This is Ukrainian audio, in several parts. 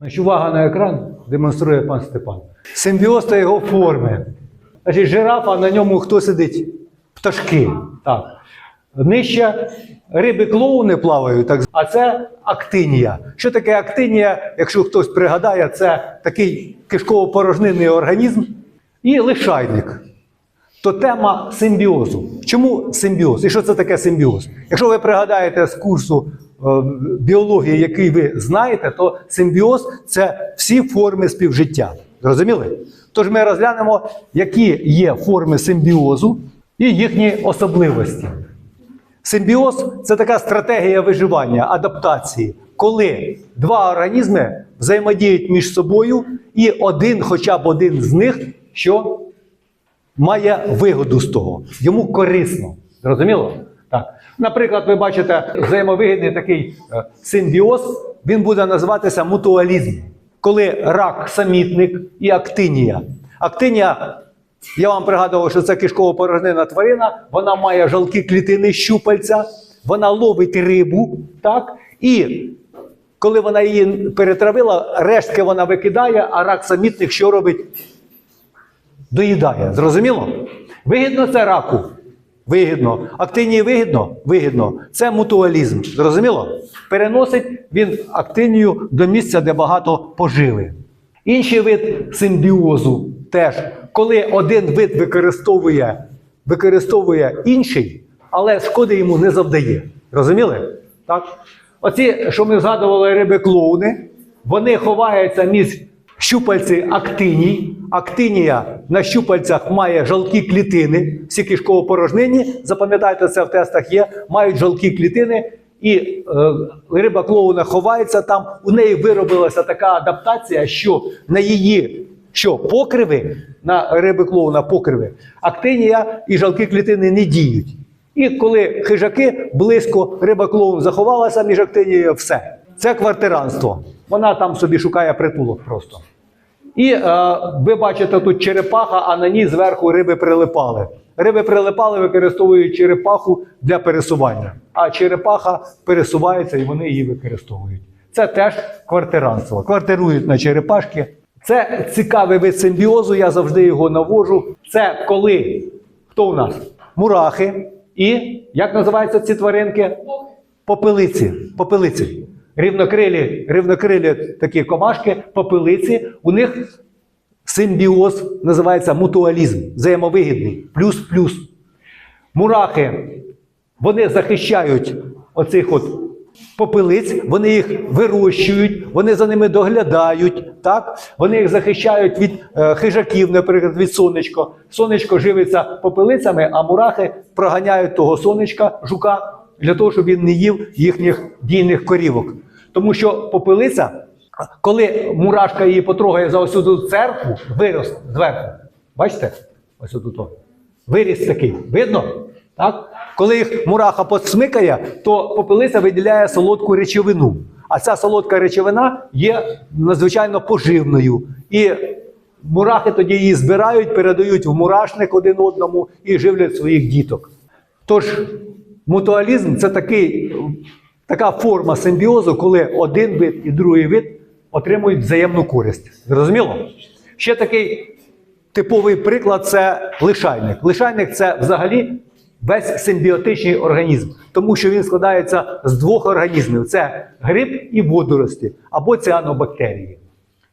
Значить, увага на екран демонструє пан Степан. Симбіоз та його форми. Значить, жирафа, на ньому хто сидить? Пташки. Так. Нижче риби клоуни плавають, так, а це актинія. Що таке актинія? Якщо хтось пригадає, це такий кишково-порожнинний організм і лишайник. То тема симбіозу. Чому симбіоз? І що це таке симбіоз? Якщо ви пригадаєте з курсу біології, який ви знаєте, то симбіоз це всі форми співжиття. Зрозуміли? Тож ми розглянемо, які є форми симбіозу і їхні особливості. Симбіоз це така стратегія виживання, адаптації, коли два організми взаємодіють між собою, і один, хоча б один з них, що має вигоду з того. Йому корисно. Зрозуміло? Так. Наприклад, ви бачите взаємовигідний такий е, симбіоз, він буде називатися мутуалізм. Коли рак, самітник і актинія. Актинія, я вам пригадував, що це кишково-порожнина тварина, вона має жалкі клітини щупальця, вона ловить рибу, так? І коли вона її перетравила, рештки вона викидає, а рак самітник що робить? доїдає. Зрозуміло? Вигідно це раку. Вигідно. Актинії вигідно? Вигідно. Це мутуалізм. Зрозуміло? Переносить він актинію до місця, де багато пожили. Інший вид симбіозу теж, коли один вид використовує, використовує інший, але шкоди йому не завдає. Розуміли? Так? Оці, що ми згадували риби клоуни, вони ховаються між щупальці актиній. Актинія на щупальцях має жалкі клітини, всі кишково-порожнині, запам'ятайте, це в тестах є, мають жалкі клітини, і е, риба клоуна ховається там. У неї виробилася така адаптація, що на її що, покриви, на риби клоуна покриви, актинія і жалкі клітини не діють. І коли хижаки близько, риба клоун заховалася між актинією, все. Це квартиранство. Вона там собі шукає притулок просто. І е, ви бачите тут черепаха, а на ній зверху риби прилипали. Риби прилипали, використовують черепаху для пересування. А черепаха пересувається і вони її використовують. Це теж квартиранство. Квартирують на черепашки. Це цікавий вид симбіозу, я завжди його навожу. Це коли хто у нас? Мурахи. І як називаються ці тваринки? Попелиці. Попелиці. Рівнокрилі, рівнокрилі такі комашки, попелиці. У них симбіоз називається мутуалізм, взаємовигідний, плюс-плюс. Мурахи, вони захищають оцих от попелиць, вони їх вирощують, вони за ними доглядають, так? вони їх захищають від е, хижаків, наприклад, від сонечка. Сонечко живиться попелицями, а мурахи проганяють того сонечка, жука, для того, щоб він не їв їхніх дійних корівок. Тому що попелиця, коли мурашка її потрогає за ось цю церкву, вирос зверху. Бачите? Ось тут. Виріс такий. Видно? Так? Коли їх мураха посмикає, то попелиця виділяє солодку речовину. А ця солодка речовина є надзвичайно поживною. І мурахи тоді її збирають, передають в мурашник один одному і живлять своїх діток. Тож, мутуалізм це такий, така форма симбіозу, коли один вид і другий вид отримують взаємну користь. Зрозуміло? Ще такий типовий приклад це лишайник. Лишайник це взагалі весь симбіотичний організм, тому що він складається з двох організмів: це гриб і водорості або ціанобактерії.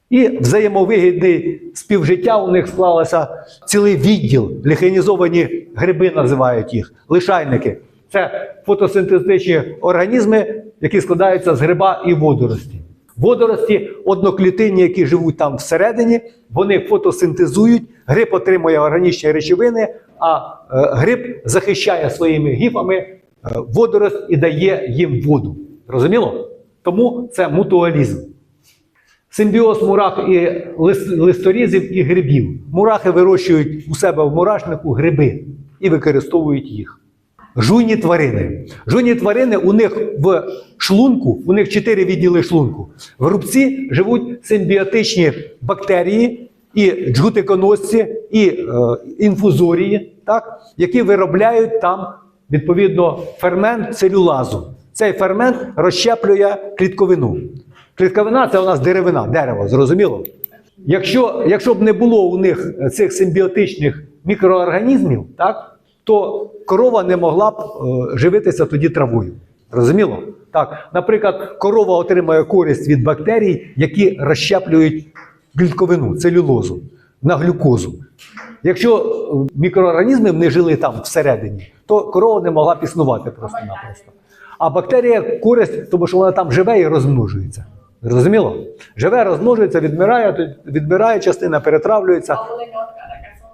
І взаємовигідне співжиття у них склалося цілий відділ. Ліхенізовані гриби називають їх, лишайники. Це фотосинтетичні організми, які складаються з гриба і водорості. Водорості одноклітинні, які живуть там всередині, вони фотосинтезують, гриб отримує органічні речовини, а е, гриб захищає своїми гіфами е, водорость і дає їм воду. Розуміло? Тому це мутуалізм. Симбіоз мурах і лис- листорізів і грибів. Мурахи вирощують у себе в мурашнику гриби і використовують їх. Жуйні тварини. Жуйні тварини у них в шлунку, у них чотири відділи шлунку. В грубці живуть симбіотичні бактерії, і джгутиконосці, і е, інфузорії, так, які виробляють там відповідно фермент целюлазу. Цей фермент розщеплює клітковину. Клітковина це у нас деревина, дерево, зрозуміло? Якщо, якщо б не було у них цих симбіотичних мікроорганізмів, так, то корова не могла б е, живитися тоді травою. Розуміло? Так, наприклад, корова отримує користь від бактерій, які розщеплюють клітковину, целюлозу на глюкозу. Якщо е, мікроорганізми не жили там всередині, то корова не могла б існувати просто-напросто. А бактерія користь, тому що вона там живе і розмножується. Зрозуміло? Живе, розмножується, відмирає, відмирає частина, перетравлюється. А оленятка така сама.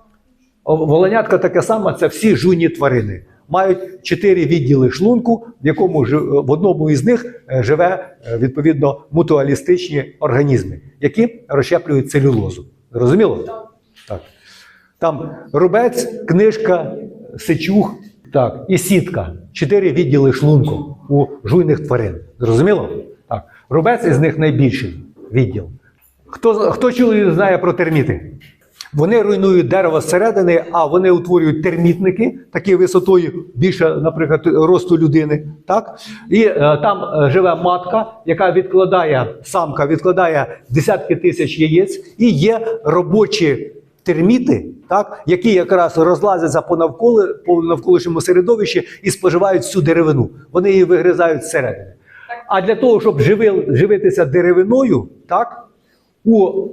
О, Волонятка таке саме, це всі жуйні тварини. Мають чотири відділи шлунку, в якому жи- в одному із них е, живе е, відповідно мутуалістичні організми, які розщеплюють целюлозу. Зрозуміло? Так. Там рубець, книжка, сечух, так, і сітка. Чотири відділи шлунку у жуйних тварин. Зрозуміло? Так. Рубець із них найбільший відділ. Хто, хто чує, знає про терміти? Вони руйнують дерево зсередини, а вони утворюють термітники, такі висотою більше, наприклад, росту людини. Так? І е, там е, живе матка, яка відкладає, самка відкладає десятки тисяч яєць, і є робочі терміти, так, які якраз розлазяться по навколо, по навколишньому середовищі і споживають всю деревину. Вони її вигризають зсередини. А для того, щоб живи, живитися деревиною, так, у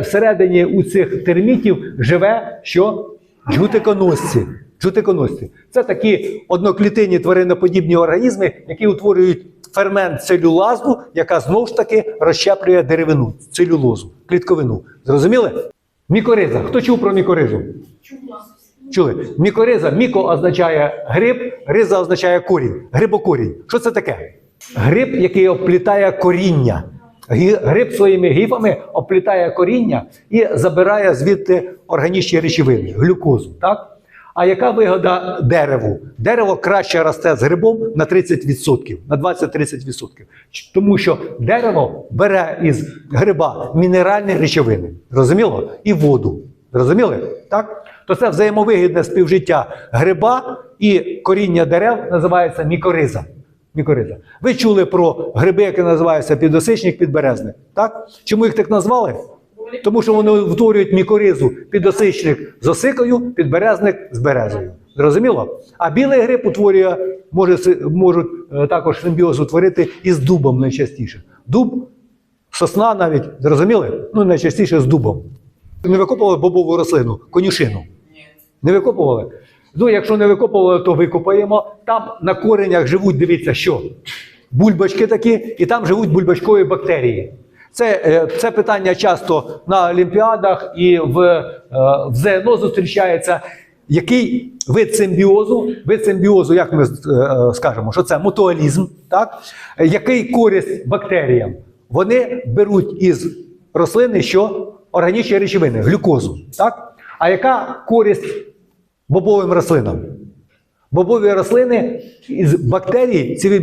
всередині у цих термітів живе що? Джутиконосці. Джутиконосці. Це такі одноклітинні твариноподібні організми, які утворюють фермент целюлазу, яка знову ж таки розщеплює деревину, целюлозу, клітковину. Зрозуміли? Мікориза. Хто чув про мікоризу? Чули? Мікориза. Міко означає гриб, риза означає корінь. Грибокорінь. Що це таке? Гриб, який оплітає коріння. Гриб своїми гіфами оплітає коріння і забирає звідти органічні речовини, глюкозу. Так? А яка вигода дереву? Дерево краще росте з грибом на 30%, на 20-30%. Тому що дерево бере із гриба мінеральні речовини. Розуміло? І воду. Зрозуміли? Так? То це взаємовигідне співжиття гриба і коріння дерев називається мікориза. Мікориза. Ви чули про гриби, які називаються підосичник, підберезник. Так? Чому їх так назвали? Тому що вони утворюють мікоризу підосичник з осикою, підберезник з березою. Зрозуміло? А білий гриб утворює, може, можуть е, також симбіоз утворити із дубом найчастіше. Дуб, сосна навіть, зрозуміли? Ну, найчастіше з дубом. Не викопували бобову рослину, конюшину. Не викопували? Ну, якщо не викопували, то викопаємо. Там на коренях живуть, дивіться, що? Бульбочки такі, і там живуть бульбочкові бактерії. Це, е, це питання часто на олімпіадах і в, е, в ЗНО зустрічається. Який вид симбіозу, вид симбіозу, як ми е, скажемо, що це мутуалізм, так? Який користь бактеріям? Вони беруть із рослини що? Органічні речовини, глюкозу. Так? А яка користь бобовим рослинам? Бобові рослини із бактерій, ці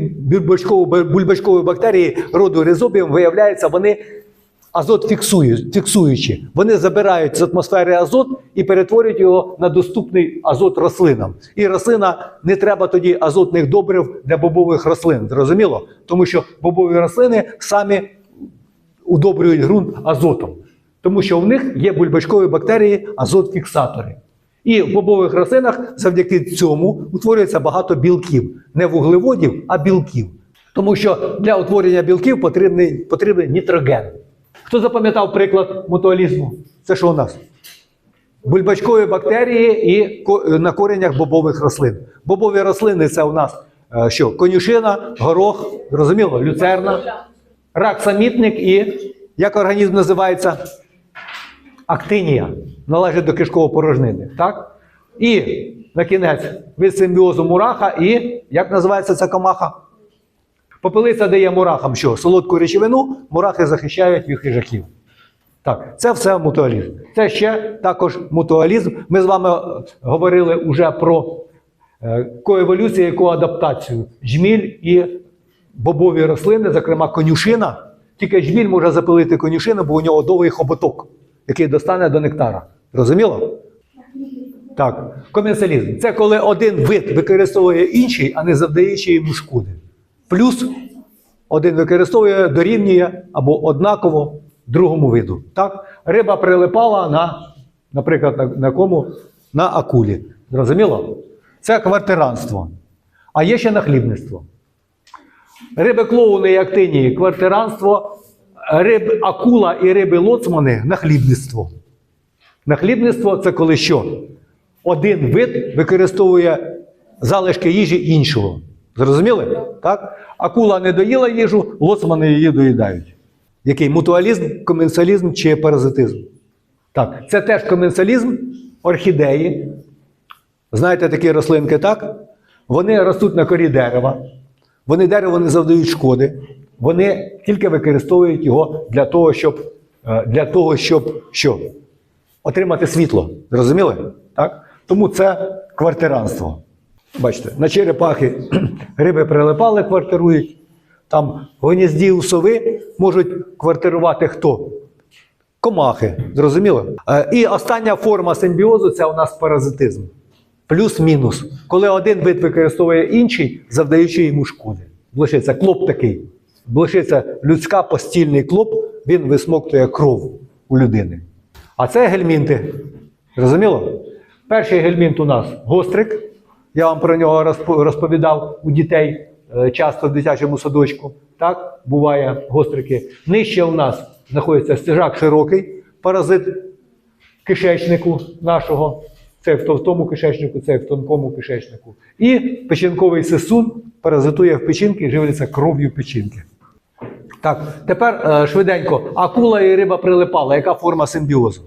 бульбачкові, бактерії роду ризобіум, виявляється, вони азот фіксують, фіксуючи. Вони забирають з атмосфери азот і перетворюють його на доступний азот рослинам. І рослина не треба тоді азотних добрив для бобових рослин. Зрозуміло? Тому що бобові рослини самі удобрюють ґрунт азотом. Тому що в них є бульбачкові бактерії азот-фіксатори. І в бобових рослинах завдяки цьому утворюється багато білків. Не вуглеводів, а білків. Тому що для утворення білків потрібний, потрібен нітроген. Хто запам'ятав приклад мутуалізму? Це що у нас? Бульбачкові бактерії і на коренях бобових рослин. Бобові рослини це у нас е, що? Конюшина, горох, зрозуміло, люцерна, рак самітник і як організм називається? Актинія. Належить до кишково-порожнини. Так? І на кінець від симбіозу мураха і як називається ця комаха? Попелиця дає мурахам що? Солодку речовину, мурахи захищають від хижаків. Так, це все мутуалізм. Це ще також мутуалізм. Ми з вами е, говорили вже про е, коеволюцію і коадаптацію. Жміль і бобові рослини, зокрема конюшина. Тільки жміль може запилити конюшину, бо у нього довгий хоботок, який достане до нектара. Розуміло? Так, коменсалізм. Це коли один вид використовує інший, а не завдаючи йому шкоди. Плюс один використовує, дорівнює або однаково другому виду. Так? Риба прилипала на, наприклад, на, на кому? На акулі. Зрозуміло? Це квартиранство. А є ще нахлібництво. Риби клоуни і актині квартиранство, риб, акула і риби лоцмани нахлібництво. Нахлібництво це коли що? Один вид використовує залишки їжі іншого. Зрозуміли? Так? Акула не доїла їжу, лоцмани її доїдають. Який мутуалізм, коменсалізм чи паразитизм? Так, це теж коменсалізм, орхідеї. Знаєте такі рослинки, так? Вони ростуть на корі дерева. Вони дереву не завдають шкоди. Вони тільки використовують його для того, щоб, е, для того, щоб що? отримати світло. Зрозуміли? Так? Тому це квартиранство. Бачите, на черепахи риби прилипали, квартирують. Там гнізді у сови можуть квартирувати хто? Комахи. Зрозуміло? Е, І остання форма симбіозу це у нас паразитизм. Плюс-мінус. Коли один вид використовує інший, завдаючи йому шкоди. Блишиться клоп такий. Блишиться людська постільний клоп, він висмоктує кров у людини. А це гельмінти. Зрозуміло? Перший гельмінт у нас гострик. Я вам про нього розповідав у дітей е, часто в дитячому садочку. Так, буває гострики. Нижче у нас знаходиться стежак широкий, паразит кишечнику нашого. Це в товстому кишечнику, це в тонкому кишечнику. І печінковий сисун паразитує в печінки живляться кров'ю печінки. Так, тепер е, швиденько. Акула і риба прилипала. Яка форма симбіозу?